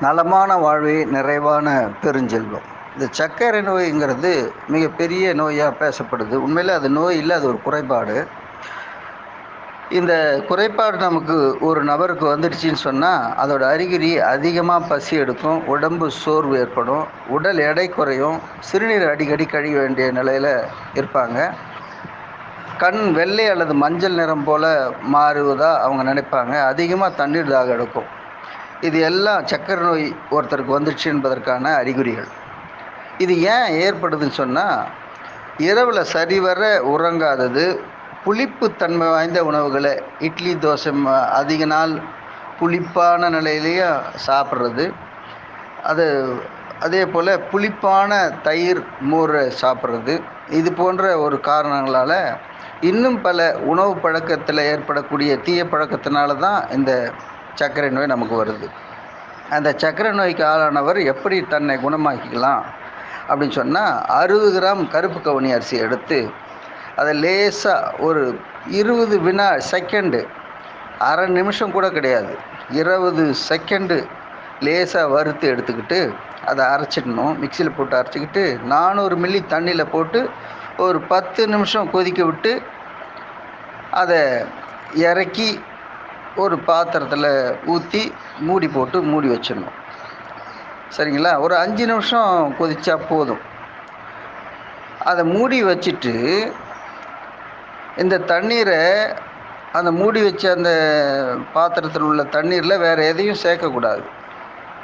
நலமான வாழ்வே நிறைவான பெருஞ்செல்வம். இந்த சர்க்கரை நோய்ங்கிறது மிகப்பெரிய நோயாக பேசப்படுது. உண்மையில் அது நோய் இல்லை அது ஒரு குறைபாடு. இந்த குறைபாடு நமக்கு ஒரு நபருக்கு வந்துடுச்சின்னு சொன்னால் அதோட அறிகுறி அதிகமாக பசி எடுக்கும் உடம்பு சோர்வு ஏற்படும் உடல் எடை குறையும் சிறுநீர் அடிக்கடி கழிய வேண்டிய நிலையில் இருப்பாங்க. கண் வெள்ளை அல்லது மஞ்சள் நிறம் போல் மாறுவதாக அவங்க நினைப்பாங்க. அதிகமாக தண்ணீர் தாக எடுக்கும். இது எல்லாம் சக்கரை நோய் ஒருத்தருக்கு வந்துடுச்சு என்பதற்கான அறிகுறிகள். இது ஏன் ஏற்படுதுன்னு சொன்னால் இரவில் சரிவர உறங்காதது புளிப்புத்தன்மை வாய்ந்த உணவுகளை இட்லி தோசை அதிக நாள் புளிப்பான நிலையிலையும் சாப்பிட்றது. அது அதே போல் புளிப்பான தயிர் மோரை சாப்பிட்றது. இது போன்ற ஒரு காரணங்களால் இன்னும் பல உணவு பழக்கத்தில் ஏற்படக்கூடிய தீய பழக்கத்தினால தான் இந்த சர்க்கரை நோய் நமக்கு வருது. அந்த சர்க்கரை நோய்க்கு ஆளானவர் எப்படி தன்னை குணமாக்கிக்கலாம் அப்படின்னு சொன்னால் அறுபது கிராம் கருப்பு கவுனி அரிசி எடுத்து அதை லேசாக ஒரு இருபது வினா செகண்டு அரை நிமிஷம் கூட கிடையாது. இருபது செகண்டு லேசாக வறுத்து எடுத்துக்கிட்டு அதை அரைச்சிடணும். மிக்சியில் போட்டு அரைச்சிக்கிட்டு நானூறு மில்லி தண்ணியில் போட்டு ஒரு பத்து நிமிஷம் கொதிக்க விட்டு அதை இறக்கி ஒரு பாத்திரத்தில் ஊற்றி மூடி போட்டு மூடி வச்சிடணும். சரிங்களா? ஒரு அஞ்சு நிமிஷம் கொதிச்சா போதும். அதை மூடி வச்சுட்டு இந்த தண்ணீரை அந்த மூடி வச்ச அந்த பாத்திரத்தில் உள்ள தண்ணீரில் வேறு எதையும் சேர்க்கக்கூடாது.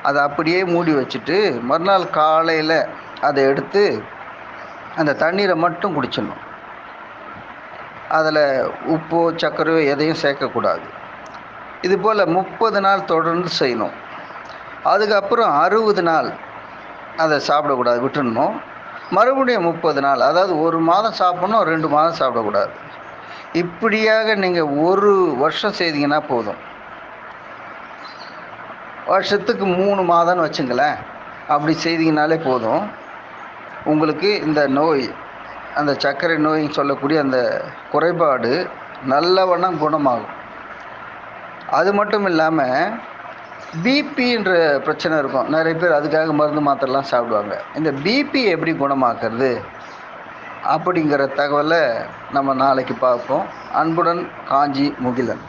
அதை அப்படியே மூடி வச்சுட்டு மறுநாள் காலையில் அதை எடுத்து அந்த தண்ணீரை மட்டும் குடிச்சிடணும். அதில் உப்போ சர்க்கரையோ எதையும் சேர்க்கக்கூடாது. இது போல் முப்பது நாள் தொடர்ந்து செய்யணும். அதுக்கப்புறம் அறுபது நாள் அதை சாப்பிடக்கூடாது விட்டுடணும். மறுபடியும் முப்பது நாள் அதாவது ஒரு மாதம் சாப்பிடணும் ரெண்டு மாதம் சாப்பிடக்கூடாது. இப்படியாக நீங்கள் ஒரு வருஷம் செய்தீங்கன்னா போதும். வருஷத்துக்கு மூணு மாதம்னு வச்சுங்களேன். அப்படி செய்தீங்கனாலே போதும். உங்களுக்கு இந்த நோய் அந்த சர்க்கரை நோயின்னு சொல்லக்கூடிய அந்த குறைபாடு நல்லவண்ணம் குணமாகும். அது மட்டும் இல்லாமல் பிபின்ற பிரச்சனை இருக்கும். நிறைய பேர் அதுக்காக மருந்து மாத்திரலாம் சாப்பிடுவாங்க. இந்த பிபி எப்படி குணமாக்குறது? அப்படிங்கிற தகவலை நம்ம நாளைக்கு பார்ப்போம். அன்புடன் காஞ்சி முகிலன்.